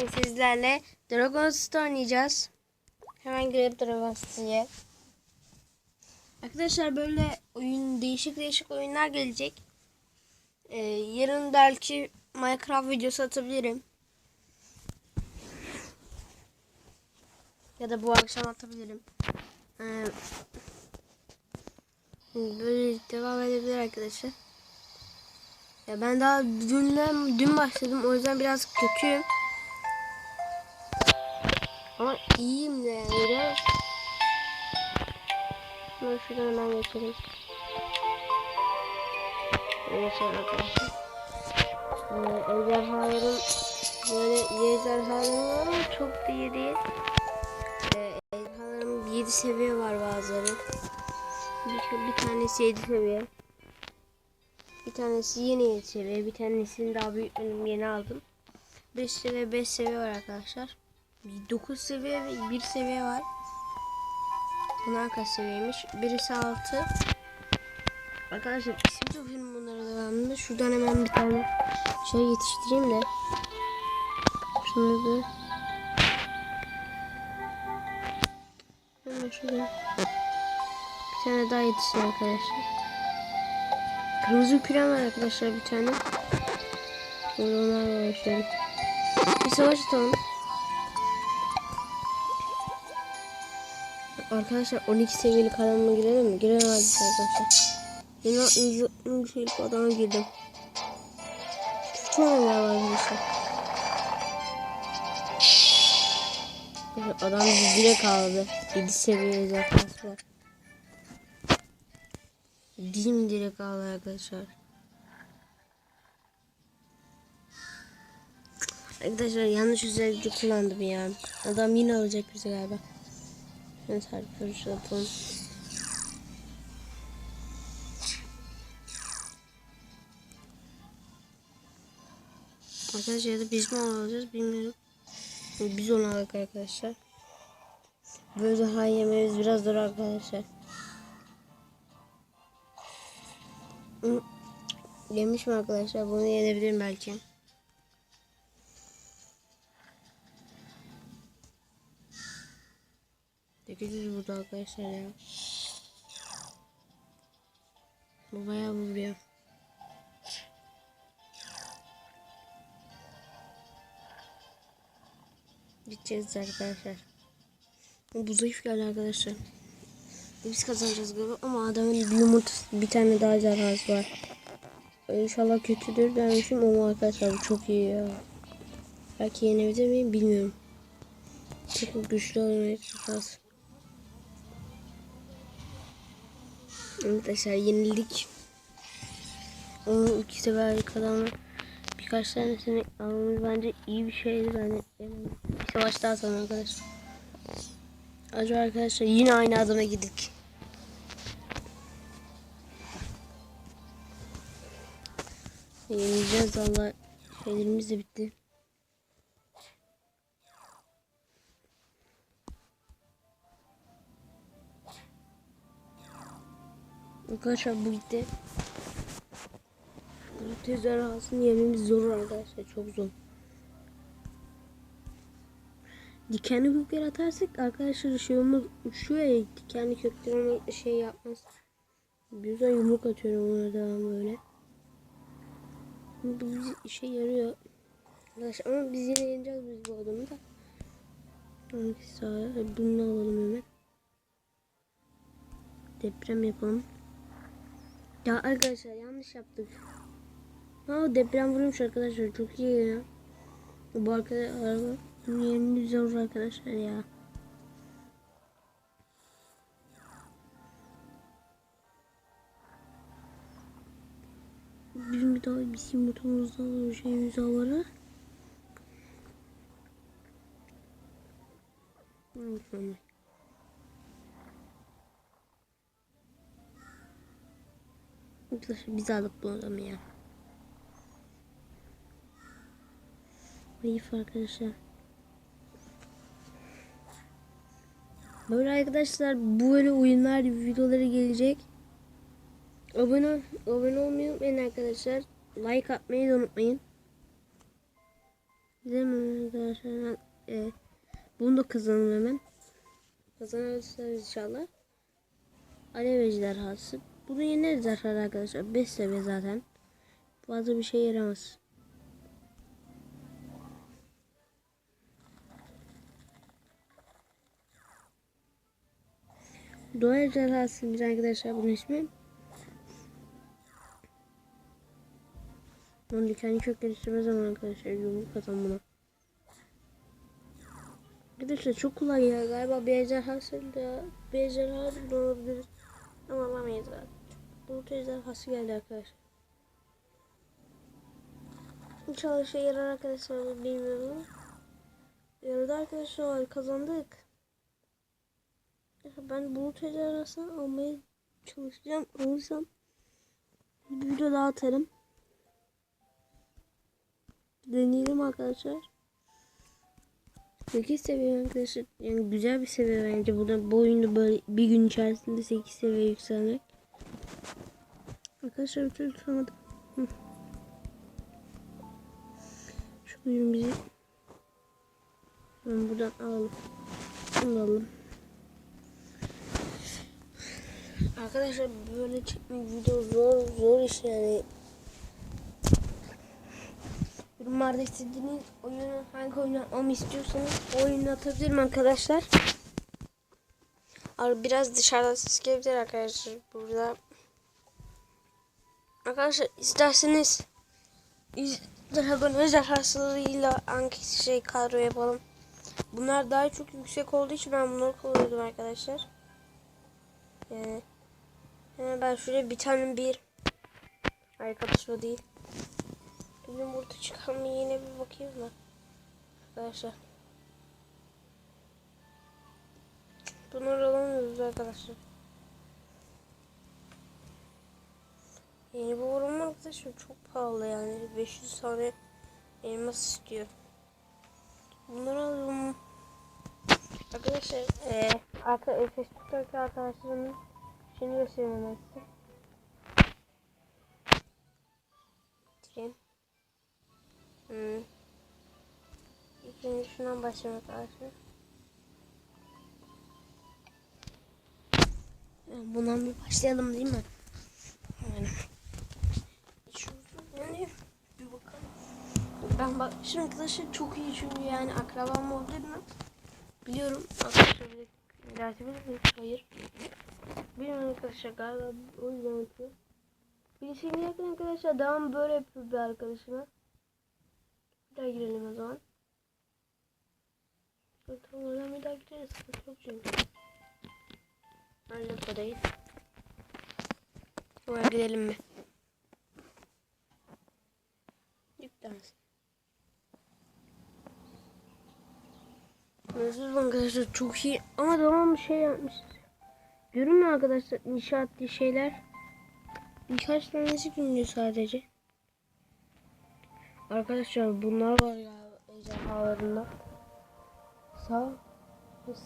Bugün sizlerle Dragon City oynayacağız. Hemen girelim Dragon City'ye. Arkadaşlar böyle oyun değişik değişik oyunlar gelecek. Ee, yarın belki Minecraft videosu atabilirim. Ya da bu akşam atabilirim. Ee, böyle devam edebilir arkadaşlar. Ya ben daha dünden dün başladım o yüzden biraz kötüyüm. Ama iyiyim de biraz. Şunu şuradan hemen geçelim. Evet arkadaşlar. Ee, ejderhalarım böyle ejderhalarım var ama çok da iyi değil. Ee, ejderhalarım 7 seviye var bazıları. Bir, bir tanesi 7 seviye. Bir tanesi yeni 7 seviye. Bir tanesini daha büyüklerim yeni aldım. 5 seviye 5 seviye var arkadaşlar. 9 seviye ve 1 seviye var. Bunlar kaç seviyeymiş? Birisi 6. Arkadaşlar isim sokuyorum bunlara devamında. Şuradan hemen bir tane şey yetiştireyim de. Şunu da. Hemen şuradan. Bir tane daha yetişsin arkadaşlar. Kırmızı küren var arkadaşlar bir tane. Burada onlar var işte. Bir savaş atalım. Arkadaşlar 12 seviyeli kanalına girelim mi? Girelim hadi arkadaşlar. Yine 160 şeylik adama girdim. Çok neler var arkadaşlar. Adam direkt aldı. 7 seviye zekası var. Dim direkt aldı arkadaşlar. Arkadaşlar yanlış özellikle kullandım ya. Adam yine alacak bizi galiba. Sarkıyoruz yapalım. Arkadaşlar ya da biz mi alacağız bilmiyorum. Biz aldık arkadaşlar. Böyle daha yememiz biraz zor arkadaşlar. Yemiş mi arkadaşlar? Bunu yenebilirim belki. Dökülür burada arkadaşlar ya. Bu bayağı vuruyor. Gideceğiz arkadaşlar. Bu zayıf geldi arkadaşlar. Biz kazanacağız galiba ama adamın bir yumurtası bir tane daha zararı var. İnşallah kötüdür dermişim ama arkadaşlar bu çok iyi ya. Belki yenebilir miyim bilmiyorum. Çok güçlü olmaya çalışacağız. Arkadaşlar yenildik. Onun iki seferlik adamı birkaç tanesini almamız bence iyi bir şeydi. Ben bir savaş daha sonra arkadaşlar. Acaba arkadaşlar yine aynı adama gittik. Yenileceğiz valla. Şeylerimiz de bitti. Arkadaşlar bu gitti. Bu tezahürasını yememiz zor arkadaşlar. Çok zor. Dikenli kökler atarsak arkadaşlar ışığımız uçuyor ya dikenli kökler onu şey yapmaz. Bir yüzden yumruk atıyorum ona devam böyle. Bu işe yarıyor. Arkadaşlar ama biz yine yeneceğiz biz bu adamı da. Hangisi? Bunu alalım hemen. Deprem yapalım. Ya arkadaşlar yanlış yaptık. Ha deprem vurmuş arkadaşlar çok iyi ya. Bu arkadaşlar yerini zor arkadaşlar ya. Bizim bir daha bizim motorumuzda olan şeyimiz var. Hı, biz aldık bu adamı ya. Ayıp arkadaşlar. Böyle arkadaşlar böyle oyunlar videoları gelecek. Abone abone olmayı unutmayın arkadaşlar. Like atmayı da unutmayın. Gidelim arkadaşlar. E, bunu da kazanalım hemen. Kazanırız inşallah. Alev ejderhası. Bunu yeneriz arkadaşlar. 5 seviye zaten. Fazla bir şey yaramaz. Doğa ejderhasıymış arkadaşlar bunun ismi. Onun dikenli kök geliştirme zaman arkadaşlar yumruk atan buna. Arkadaşlar çok kolay ya galiba bir ejderhasıyla bir ejderha da olabilir. Ama alamayız abi. Bulut ejderhası geldi arkadaşlar. İnşallah şey yarar arkadaşlar bilmiyorum. Yaradı arkadaşlar kazandık. Ben bulut ejderhasını almaya çalışacağım. Alırsam bir video daha atarım. Deneyelim arkadaşlar. 8 seviye arkadaşlar. Yani güzel bir seviye bence. Bu da bu oyunda böyle bir gün içerisinde 8 seviye yükselmek. Arkadaşlar bir türlü tutamadım. Şu bizi ben buradan alalım. Alalım. Arkadaşlar böyle çekmek video zor zor iş yani. Yorumlarda istediğiniz oyunu hangi oyunu atmamı istiyorsanız oyunu atabilirim arkadaşlar. Biraz dışarıda ses gelebilir arkadaşlar burada. Arkadaşlar isterseniz iz- Dragon ejderhasıyla hangi şey kadro yapalım. Bunlar daha çok yüksek olduğu için ben bunları kullanıyordum arkadaşlar. Yani hemen ben şuraya bir tane bir arkadaş o değil. Benim burada çıkan mı yine bir bakayım da. Arkadaşlar. Bunları alamıyoruz arkadaşlar. Yeni bu oran arkadaşlar çok pahalı yani. 500 tane elmas istiyor. Bunları alalım. Arkadaşlar eee arka, e, Facebook'taki arkadaşlarımın şimdi ben size. Bitireyim. Hmm. İlk şundan başlamak lazım. Bundan bir başlayalım değil mi? Yani. Ben bak şimdi arkadaşlar çok iyi çünkü yani akrabam olduğu için biliyorum. Arkadaşlar bir mi? Hayır. Bilmiyorum arkadaşlar galiba o yüzden yapıyor. Birisini yakın arkadaşlar devam böyle yapıyor bir arkadaşına. Bir daha girelim o zaman. Tamam oradan bir daha gireriz. Sıkıntı çünkü. Avrupa'dayız. Oraya gidelim mi? Yüklensin. Özür arkadaşlar çok iyi ama tamam bir şey yapmışız. Görün mü arkadaşlar inşaatlı şeyler? Birkaç tanesi görünüyor sadece. Arkadaşlar bunlar var ya ejderhalarında. Sağ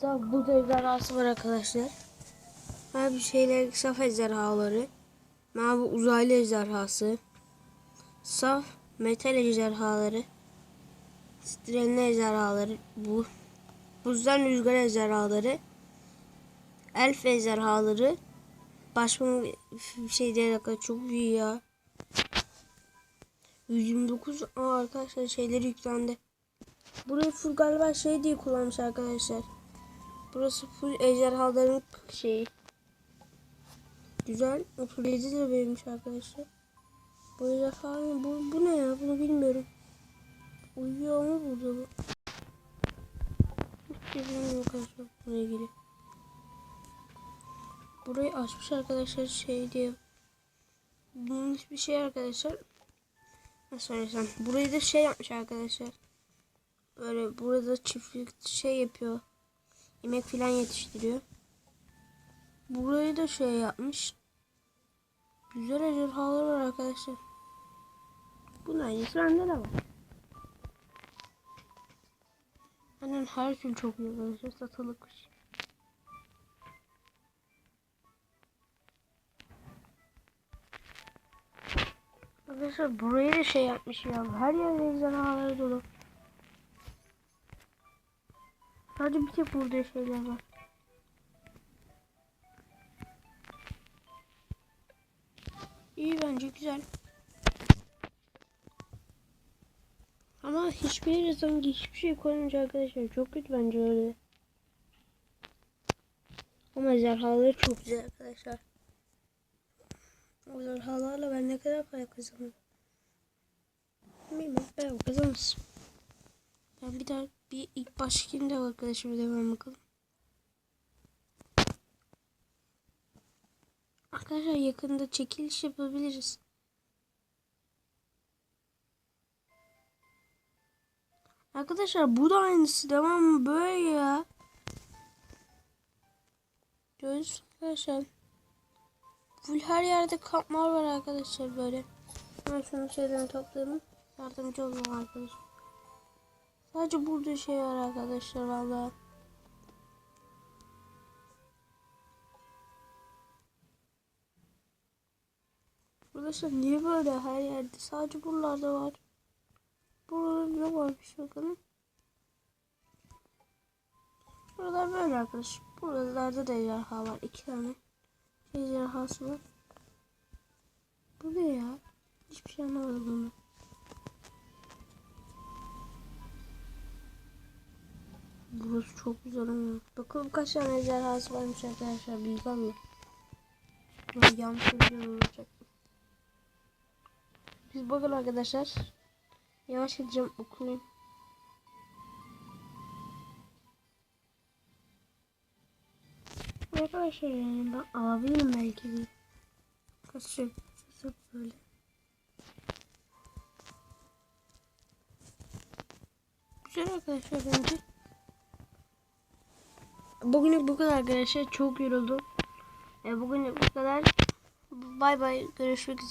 Sağ bu ejderhası var arkadaşlar. Mavi şeyler saf ejderhaları. Mavi uzaylı ejderhası. Saf metal ejderhaları. Strenli ejderhaları. Bu buzdan rüzgar ejderhaları. Elf ejderhaları. Başka bir şey değil. Çok iyi ya. 129 Aa, arkadaşlar şeyleri yüklendi. Burayı full galiba şey diye kullanmış arkadaşlar. Burası full ejderhaların şeyi. Güzel. 37 lira vermiş arkadaşlar. Bu ejderha bu, bu ne ya? Bunu bilmiyorum. Uyuyor mu burada bu? Hiç bilmiyorum arkadaşlar bununla ilgili. Burayı açmış arkadaşlar şey diye. Bunun hiçbir şey arkadaşlar. Nasıl söylesem. Burayı da şey yapmış arkadaşlar. Böyle burada çiftlik şey yapıyor. Yemek filan yetiştiriyor. Burayı da şey yapmış. Güzel ejderhalar var arkadaşlar. Bunun aynısı bende de var. Aynen her şey çok iyi arkadaşlar. Satılık. Arkadaşlar burayı da şey yapmış ya. Her yer ejderhalar dolu. Sadece bir tek burada şeyler var. Hiçbir sanki hiçbir şey koymayınca arkadaşlar çok kötü bence öyle. Ama ejderhaları çok güzel arkadaşlar. O ejderhalarla ben ne kadar para kazanırım. Bilmiyorum. Ben kazanırız. Ben bir daha bir ilk başkinde arkadaşım devam bakalım. Arkadaşlar yakında çekiliş yapabiliriz. Arkadaşlar bu da aynısı tamam mı? Böyle ya. Görüyorsunuz arkadaşlar. Full her yerde kamplar var arkadaşlar böyle. Ben şunu şeyden toplayalım. Yardımcı olun arkadaşlar. Sadece burada şey var arkadaşlar vallahi. Arkadaşlar niye böyle her yerde? Sadece buralarda var. Burada ne varmış bakalım. Buralar böyle arkadaşlar. Buralarda da ejderha var. iki tane şey ejderhası var. Bu ne ya? Hiçbir şey anlamadım bunu. Burası çok güzel ama. Bakalım kaç tane ejderhası varmış arkadaşlar. Alın. Ben yanlış bir şey olacak. Biz bakın arkadaşlar. Yavaş gideceğim okuyayım. Arkadaşlar yani ben alabilirim belki bir. Kaç şey hesap böyle. Güzel arkadaşlar bence. Bugünlük bu kadar arkadaşlar. Çok yoruldum. E, bugünlük bu kadar. Bay bay. Görüşmek üzere.